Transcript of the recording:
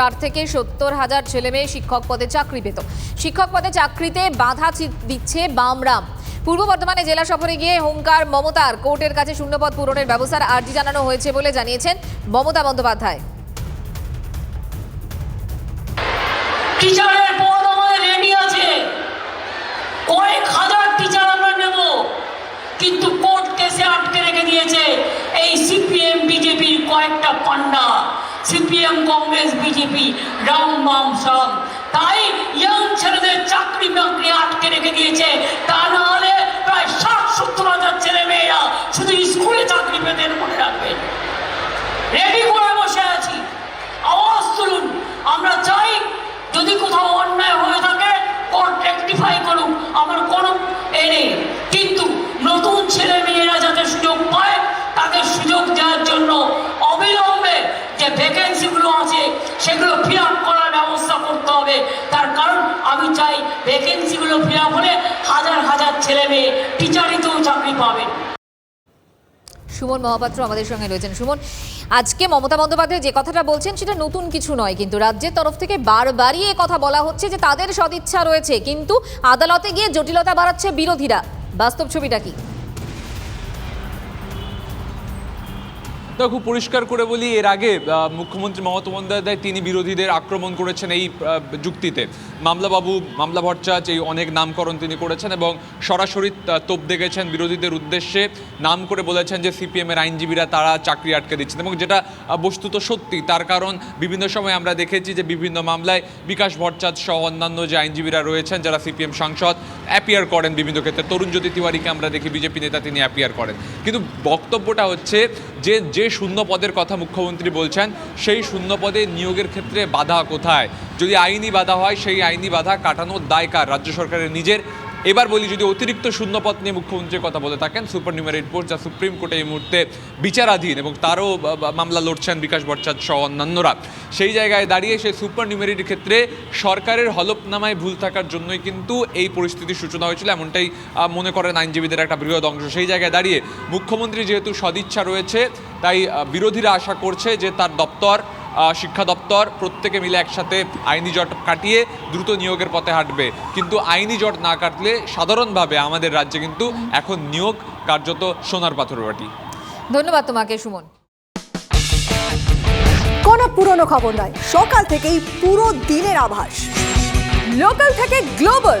ষাট থেকে সত্তর হাজার ছেলে মেয়ে শিক্ষক পদে চাকরি পেত। শিক্ষক পদে চাকরিতে বাধা দিচ্ছে বামরাম। পূর্ব বর্ধমানে জেলা সফরে গিয়ে হুঙ্কার মমতার। কোর্টের কাছে শূন্যপদ পূরণের ব্যবস্থার আর্জি জানানো হয়েছে বলে জানিয়েছেন মমতা বন্দ্যোপাধ্যায় আমাদের রেডি আছে কয়েক হাজার টিচার আমরা নেব কিন্তু কোর্ট কেসে আটকে রেখে দিয়েছে এই সিপিএম বিজেপির কয়েকটা পান্ডা সিপিএম কংগ্রেস বিজেপি রাম বাম সব তাই ইয়াং ছেলেদের চাকরি বাকরি আটকে রেখে দিয়েছে। তা না হলে প্রায় ষাট সত্তর হাজার ছেলে মেয়েরা শুধু স্কুলে চাকরি পেতে মনে রাখবেন রেডি করে বসে আছি আওয়াজ তুলুন আমরা চাই যদি কোথাও অন্যায় হয়ে থাকে কোর্ট রেকটিফাই করুক আমার কোনো এ নেই কিন্তু নতুন ছেলে মেয়েরা যাতে সুযোগ পায় তাদের সুযোগ দেওয়ার জন্য অবিলম্বে যে ভ্যাকেন্সিগুলো আছে, সেগুলো ফিল করার ব্যবস্থা করতে হবে। তার কারণ, আমি চাই ভ্যাকেন্সিগুলো ফিল হলে হাজার হাজার ছেলে মেয়ে টিচারিতেও চাকরি পাবে। সুমন মহাপাত্র আমাদের সঙ্গে রয়েছেন। সুমন, আজকে মমতা বন্দ্যোপাধ্যায় যে কথাটা বলছেন, সেটা নতুন কিছু নয়, কিন্তু রাজ্যের তরফ থেকে বারবারই এ কথা বলা হচ্ছে যে তাদের সদিচ্ছা রয়েছে, কিন্তু আদালতে গিয়ে জটিলতা বাড়াচ্ছে বিরোধীরা। বাস্তব ছবিটা কি? দেখো খুব পরিষ্কার করে বলি, এর আগে মুখ্যমন্ত্রী মমতা বন্দ্যোপাধ্যায় তিনি বিরোধীদের আক্রমণ করেছেন এই যুক্তিতে। মামলাবাবু, মামলা ভট্টাচ এই অনেক নামকরণ তিনি করেছেন এবং সরাসরি তোপ দেখেছেন বিরোধীদের উদ্দেশ্যে, নাম করে বলেছেন যে সিপিএমের আইনজীবীরা তারা চাকরি আটকে দিচ্ছেন এবং যেটা বস্তুত সত্যি, তার কারণ বিভিন্ন সময় আমরা দেখেছি যে বিভিন্ন মামলায় বিকাশ ভট্টাচ সহ অন্যান্য যে আইনজীবীরা রয়েছেন, যারা সিপিএম সাংসদ অ্যাপিয়ার করেন বিভিন্ন ক্ষেত্রে। তরুণ জ্যোতি তিওয়ারিকে আমরা দেখি, বিজেপি নেতা তিনি অ্যাপিয়ার করেন। কিন্তু বক্তব্যটা হচ্ছে যে যে শূন্য পদের কথা মুখ্যমন্ত্রী বলছেন, সেই শূন্য পদে নিয়োগের ক্ষেত্রে বাধা কোথায়? যদি আইনি বাধা হয়, সেই আইনি বাধা কাটানোর দায় কার? রাজ্য সরকারের নিজের এবার বলি, যদি অতিরিক্ত শূন্যপদ নিয়ে মুখ্যমন্ত্রীর কথা বলে থাকেন সুপার নিউমারেট বোর্ড যা সুপ্রিম কোর্টে এই মুহূর্তে বিচারাধীন এবং তারও মামলা লড়ছেন বিকাশ ভট্টাচার্য সহ অন্যান্যরা। সেই জায়গায় দাঁড়িয়ে সেই সুপার নিউমারিটির ক্ষেত্রে সরকারের হলফনামায় ভুল থাকার জন্যই কিন্তু এই পরিস্থিতির সূচনা হয়েছিল, এমনটাই মনে করেন আইনজীবীদের একটা বৃহৎ অংশ। সেই জায়গায় দাঁড়িয়ে মুখ্যমন্ত্রী যেহেতু সদিচ্ছা রয়েছে, তাই বিরোধীরা আশা করছে যে তার দপ্তর শিক্ষা দপ্তর প্রত্যেকে মিলে একসাথে আইনি জট কাটিয়ে দ্রুত নিয়োগের পথে হাঁটবে। কিন্তু আইনি জট না কাটলে সাধারণভাবে আমাদের রাজ্যে কিন্তু এখন নিয়োগ কার্যত সোনার পাথর বাটি। ধন্যবাদ তোমাকে সুমন। কোনো পুরনো খবর নয় সকাল থেকেই পুরো দিনের আভাস। লোকাল থেকে গ্লোবাল।